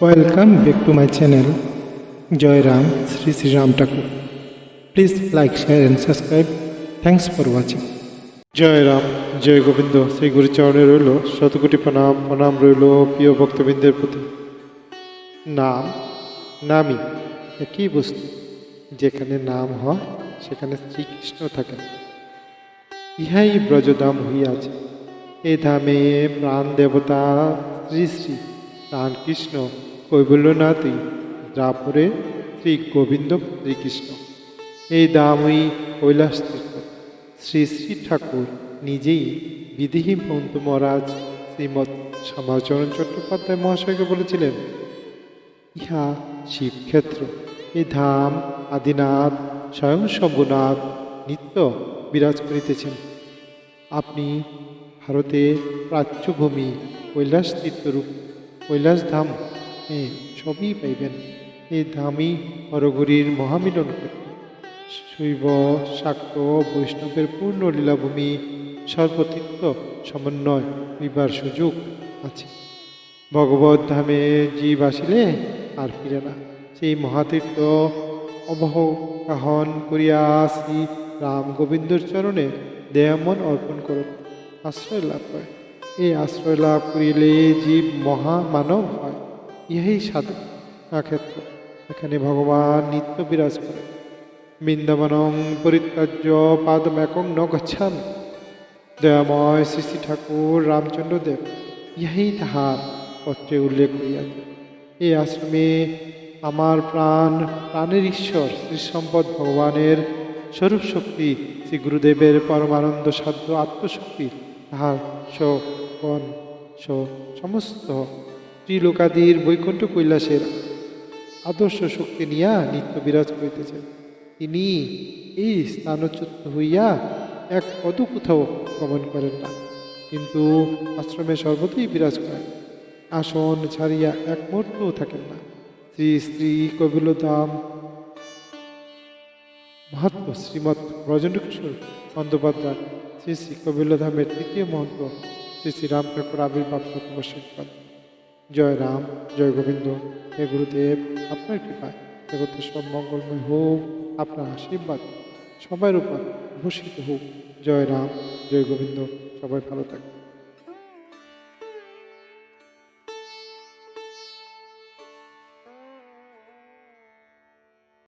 Welcome back to my channel Joy Ram Shri Shri Ram Thakur please like share and subscribe thanks for watching জয় রাম জয় গোবিন্দ শ্রী গুরুচরণে রইল শতকোটি প্রণাম প্রণাম রইল প্রিয় ভক্তবৃন্দের প্রতি নাম নামই একই বস্তু যেখানে নাম হয় সেখানে শ্রীকৃষ্ণ থাকেন ইহাই ব্রজধাম হইয়াছে এ ধামে প্রাণ দেবতা শ্রী শ্রী প্রাণ কৃষ্ণ কৈবল্যনাথই দ্রাপরে শ্রী গোবিন্দ শ্রীকৃষ্ণ। এই দামই কৈলাস তীর্থ শ্রী শ্রী ঠাকুর নিজেই বিধিহী মন্ত মহারাজ শ্রীমৎ শ্যামাচরণ চট্টোপাধ্যায় মহাশয়কে বলেছিলেন, ইহা শিবক্ষেত্র। এই ধাম, আদিনাথ, স্বয়ং শম্ভুনাথ নিত্য বিরাজ করিতেছেন। আপনি ভারতের প্রাচ্যভূমি কৈলাস তীর্থরূপ কৈলাস ধাম এ সবই পাইবেন। এই ধামই হরগুরির মহামিলন শৈব, শাক্ত, বৈষ্ণবের পূর্ণ লীলাভূমি, সর্বতীর্থ সমন্বয় হইবার সুযোগ আছে। ভগবত ধামে জীব আসিলে আর ফিরে না। সেই মহাতীর্থ অবহকাহন করিয়া শ্রী রাম গোবিন্দর চরণে দেয়ামন অর্পণ করো আশ্রয় লাভ করে। এই আশ্রয় লাভ করিলে জীব মহা মানব হয়। ইহাই সাধনা ক্ষেত্র এখানে ভগবান নিত্য বিরাজ করে বৃন্দাবনং পরিত্যাজ্য পাদমেকং ন গচ্ছান দয়াময় শ্রী শ্রী ঠাকুর রামচন্দ্র দেব ইহাই তাহার পত্রে উল্লেখ করিয়াছে এই আশ্রমে আমার প্রাণ, প্রাণের ঈশ্বর শ্রী সম্পদ ভগবানের স্বরূপ শক্তি শ্রী গুরুদেবের পরমানন্দ সাধ্য আত্মশক্তি, তাহার স সমস্ত ত্রিলোকাদির বৈকুণ্ঠ কৈলাসের আদর্শ শক্তি নিয়া নিত্য বিরাজ করিতেছেন তিনি এই স্থানচ্যুত হইয়া এক পদ কোথাও গমন করেন না, কিন্তু আশ্রমে সর্বদাই বিরাজ করেন। আসন ছাড়িয়া এক মুহূর্তও থাকেন না। শ্রী শ্রী কবিলধাম। মহাত্ম শ্রীমৎ ব্রজেন্দ্রকিশোর বন্দ্যোপাধ্যায় শ্রী শ্রী কবিলধামের তৃতীয় মহন্ত শ্রী শ্রীরাম ঠাকুর আবির্ভাব শতবর্ষিকপাত জয় রাম, জয় গোবিন্দ, হে গুরুদেব, আপনার কৃপায় জগতের সব মঙ্গলময় হোক, আপনার আশীর্বাদ সবার উপর ভূষিত হোক। জয় রাম, জয় গোবিন্দ, সবাই ভালো থাকবে